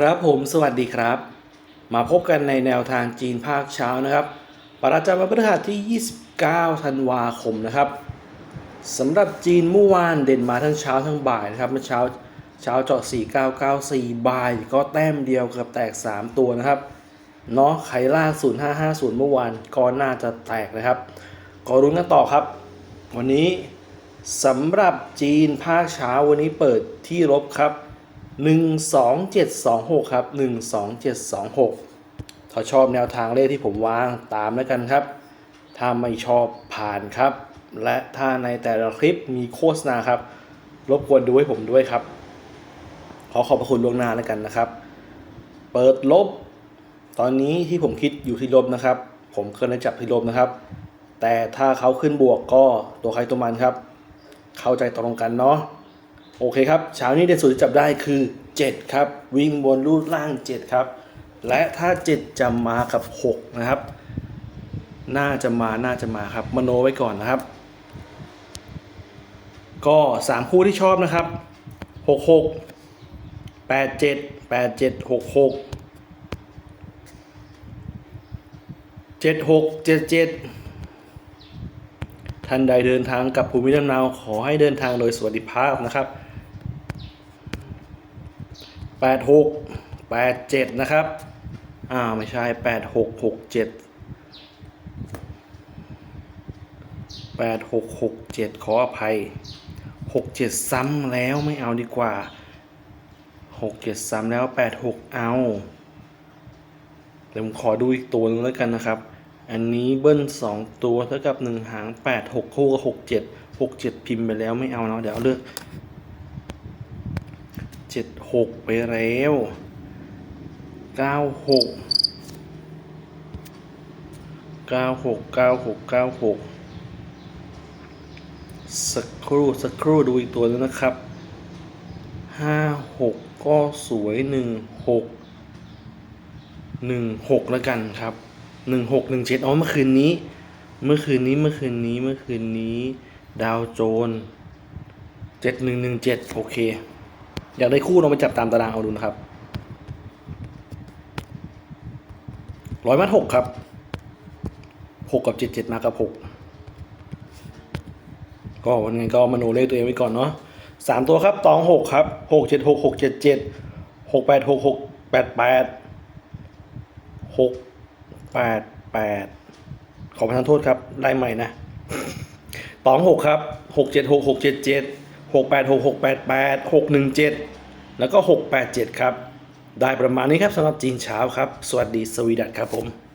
ครับผมสวัสดีครับ มาพบกันในแนวทางจีนภาคเช้านะครับประจำวันพฤหัสที่ 29 ธันวาคมนะครับสำหรับจีนเมื่อวานเด่นมาทั้งเช้าทั้งบ่ายนะครับเมื่อเช้าเช้าเจาะ 4994 บ่าย ก็แต้มเดียวเกับแตก 3 ตัวนะครับเนาะไขล่า 0550 เมื่อวานก็น่าจะแตกนะครับก็รุ้นกันต่อครับ วันนี้สำหรับจีนภาคเช้าวันนี้เปิดที่ลบครับ 12726 ครับ 12726 ถ้าชอบแนวทางเลขที่ผมวางตามแล้วกันครับ ถ้าไม่ชอบผ่านครับ และถ้าในแต่ละคลิปมีโฆษณาครับ รบกวนดูให้ผมด้วยครับ ขอขอบพระคุณล่วงหน้าแล้วกันนะครับ เปิดลบ ตอนนี้ที่ผมคิดอยู่ที่ลบนะครับ ผมเคยได้จับที่ลบนะครับ แต่ถ้าเขาขึ้นบวกก็ตัวใครตัวมันครับ เข้าใจตรงกันเนาะ โอเคครับเช้านี้เด่นสุดที่จับได้คือ 7 ครับ วิ่งบนรูดล่าง 7 ครับ และถ้า 7 จะมากับ 6 นะครับ น่าจะมาน่าจะมาครับ มโนไว้ก่อนนะครับ ก็ 3 คู่ที่ชอบนะครับ 66 87 87 66 76 77 ท่านใดเดินทางกับภูมิลำเนาขอให้เดินทางโดยสวัสดิภาพนะครับ 86 87นะครับ อ่าไม่ใช่86 67 86 67ขออภัย67ซ้ำแล้วไม่เอาดีกว่า67ซ้ำแล้ว86เอาเดี๋ยวผมขอดูอีกตัวหนึงแล้วกันนะครับ อันนี้เบิ้ลสองตัวเท่ากับหนึ่งหางแปดหกคู่กับหกเจ็ดหกเจ็ดพิมพ์ไปแล้วไม่เอาเนาะเดี๋ยวเอาเลือก จ็ดหกไปแล้วเก้าหกเก้าหกเก้าหกเก้าหกสักครู่สักครู่ดูอีกตัวนึงนะครับห้าหกก็สวยหนึ่งหกหนึ่งหกแล้วกันครับหนึ่งหกหนึ่งเจ็ดอ๋อเมื่อคืนนี้ เมื่อคืนนี้เมื่อคืนนี้เมื่อคืนนี้ ดาวโจนเจ็ดหนึ่งหนึ่งเจ็ดโอเค อยากได้คู่ลองไปจับตามตารางเอาดูนะครับร้อยมัดหกครับหกกับเจ็ดเจ็ดมากับหกก็วันนี้ก็มาโนเลขตัวเองไว้ก่อนเนาะสามตัวครับตองหกครับหกเจ็ดหกหกเจ็ดเจ็ดหกแปดหกหกแปดแปดหกแปดแปดขอประทานโทษครับได้ใหม่นะตองหกครับหกเจ็ดหกหกเจ็ดเจ็ด หกแปดหกหกแปดแปดหกหนึ่งเจ็ดแล้วก็หกแปดเจ็ดครับ ได้ประมาณนี้ครับสำหรับจีนเช้าครับ สวัสดีสวีดัตครับผม